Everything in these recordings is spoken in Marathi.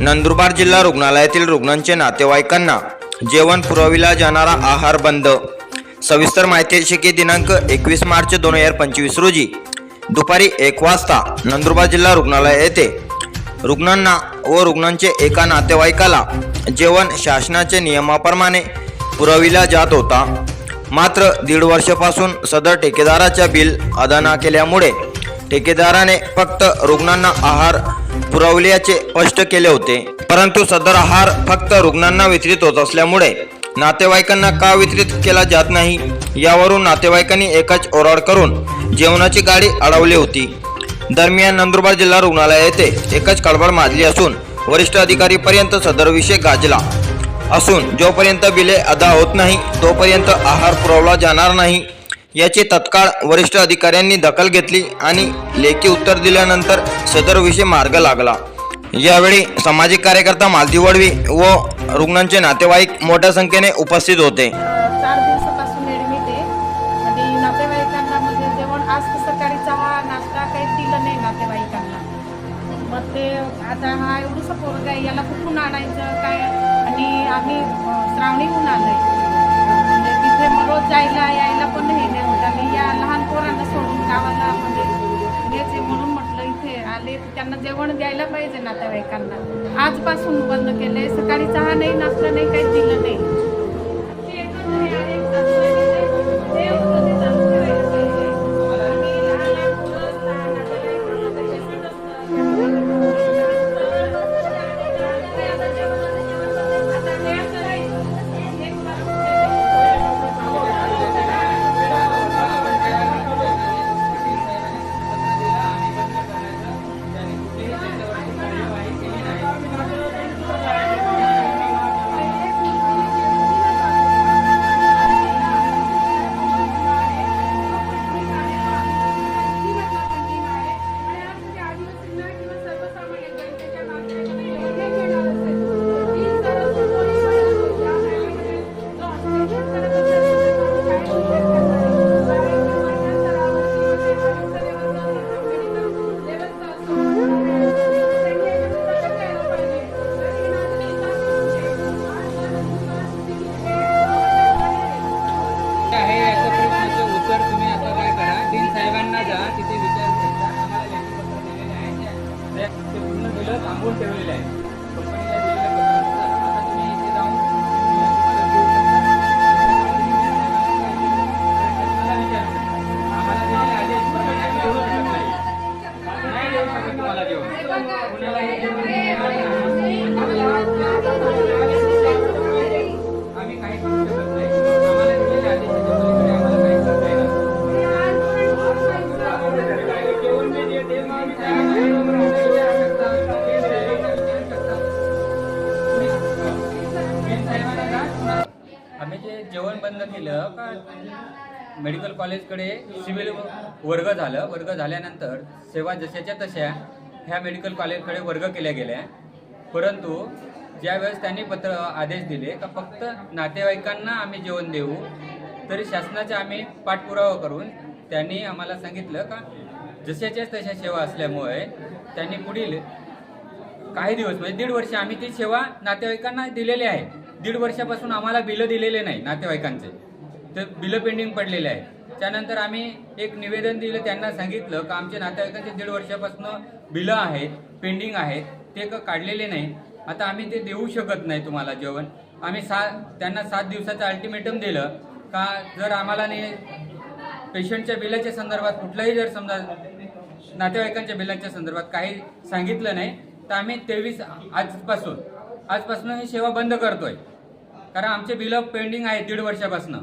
नंदुरबार जिल्हा रुग्णालयातील रुग्णांचे नातेवाईकांना जेवण पुरविला जाणारा आहार बंद. सविस्तर माहिती अशी की दिनांक एकवीस मार्च दोन हजार पंचवीस रोजी. दुपारी एक वाजता नंदुरबार जिल्हा रुग्णालय येथे रुग्णांना व रुग्णांचे एका नातेवाईकाला जेवण शासनाच्या नियमाप्रमाणे पुरविला जात होता. मात्र दीड वर्षापासून सदर ठेकेदाराच्या बिल अदा न केल्यामुळे ठेकेदाराने फक्त रुग्णांना आहार पुरवल्याचे स्पष्ट केले होते. परंतु सदर आहार फक्त रुग्णांना वितरित होत असल्यामुळे नातेवाईकांना का वितरित केला जात नाही यावरून नातेवाईकांनी एकच ओराड करून जेवणाची गाडी अडवली होती. दरम्यान नंदुरबार जिल्हा रुग्णालय येथे एकच कळबळ माजली असून वरिष्ठ अधिकारीपर्यंत सदर विषय गाजला असून जोपर्यंत बिले अदा होत नाही तोपर्यंत आहार पुरवला जाणार नाही. याची तत्काळ वरिष्ठ अधिकाऱ्यांनी दखल घेतली आणि लेखी उत्तर दिल्यानंतर सदर विषय मार्ग लागला. यावेळी सामाजिक कार्यकर्ता मालती वडवी व रुग्णांचे नातेवाईक मोठ्या संख्येने उपस्थित होते. चार दिवसापासून ॲडमिट आहे. आणि नातेवाईकांना म्हणजे जेवण आज तर सकाळी चहा नाश्ता काही दिलं नाही नातेवाईकांना. मग ते आता हा एवढंसं पोरगा आहे याला कुठून आणायचं काय? आणि आम्ही अं, श्रावणीहून आलोय. म्हणजे मग रोज जायला यायला पण हे नाही होत. आणि या लहान पोरांना सोडून गावाला म्हणजे घ्यायचे म्हणून म्हटलं इथे आले तर त्यांना जेवण द्यायला पाहिजे नातेवाईकांना. आजपासून बंद केले सकाळी चहा नाही नाश्ता नाही काही दिलं नाही. थांबवून ठेवलेले आहे कंपनीला दिलेल्या पत्रानुसार आता तुम्ही इथे जाऊन तुम्हाला घेऊ शकता. मला विचारू शकता. आम्हाला दिलेले आदेश प्रमाणे आम्ही देऊ शकत नाही. नाही देऊ शकत तुम्हाला जेवण. कुणाला म्हणजे जेवण बंद केलं का मेडिकल कॉलेजकडे सिव्हिल वर्ग झालं. वर्ग झाल्यानंतर सेवा जशाच्या तशा ह्या मेडिकल कॉलेजकडे वर्ग केल्या गेल्या. परंतु ज्यावेळेस त्यांनी पत्र आदेश दिले का फक्त नातेवाईकांना आम्ही जेवण देऊ तरी शासनाचा आम्ही पाठपुरावा करून त्यांनी आम्हाला सांगितलं का जशाच्याच तशा सेवा असल्यामुळे त्यांनी पुढील काही दिवस म्हणजे दीड वर्ष आम्ही ती सेवा नातेवाईकांना दिलेली आहे. दीड वर्षापासून आम्हाला बिलं दिलेले नाही नातेवाईकांचे. तर बिलं पेंडिंग पडलेले आहे त्यानंतर आम्ही एक निवेदन दिलं त्यांना सांगितलं का आमच्या नातेवाईकांचे दीड वर्षापासून बिलं आहेत पेंडिंग आहेत ते काढलेले नाही. आता आम्ही ते देऊ शकत नाही तुम्हाला जेवण. आम्ही सा त्यांना सात दिवसाचं अल्टिमेटम दिलं का जर आम्हाला ने पेशंटच्या बिलाच्या संदर्भात कुठलाही जर समजा नातेवाईकांच्या बिलांच्या संदर्भात काही सांगितलं नाही तर आम्ही तेवीस आजपासून आजपासून ही सेवा बंद करतोय. कारण आमचे बिलं पेंडिंग आहे दीड वर्षापासून.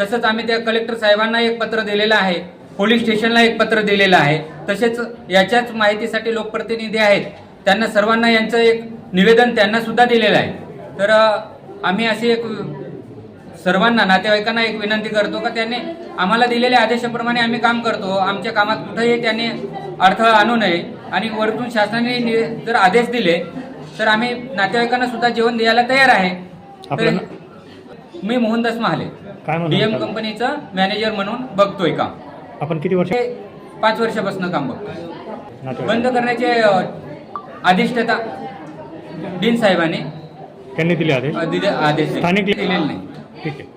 तसंच आम्ही त्या कलेक्टर साहेबांना एक पत्र दिलेलं आहे पोलीस स्टेशनला एक पत्र दिलेलं आहे. तसेच याच्याच माहितीसाठी लोकप्रतिनिधी आहेत. त्यांना सर्वांना यांचं एक निवेदन त्यांना सुद्धा दिलेलं आहे. तर आम्ही अशी एक सर्वांना नातेवाईकांना एक विनंती करतो का त्यांनी आम्हाला दिलेल्या आदेशाप्रमाणे आम्ही काम करतो. आमच्या कामात कुठंही त्यांनी अडथळा आणू नये. आणि वरतून शासनाने नि- जर आदेश दिले तर आम्ही नातेवाईकांना सुद्धा जेवण द्यायला तयार आहे. तर मी मोहनदास महाले काय म्हणून डीएम करता? कंपनीचं मॅनेजर म्हणून बघतोय काम आपण किती वर्ष पाच वर्षापासून काम बघतोय. नातेवाईक. बंद करण्याचे अ, अधिष्ठाता डीन साहेबांनी त्यांनी दिले आदेश? अ, दिले आदेश. दिले स्थानिक- दिलेले नाही. ठीक आहे.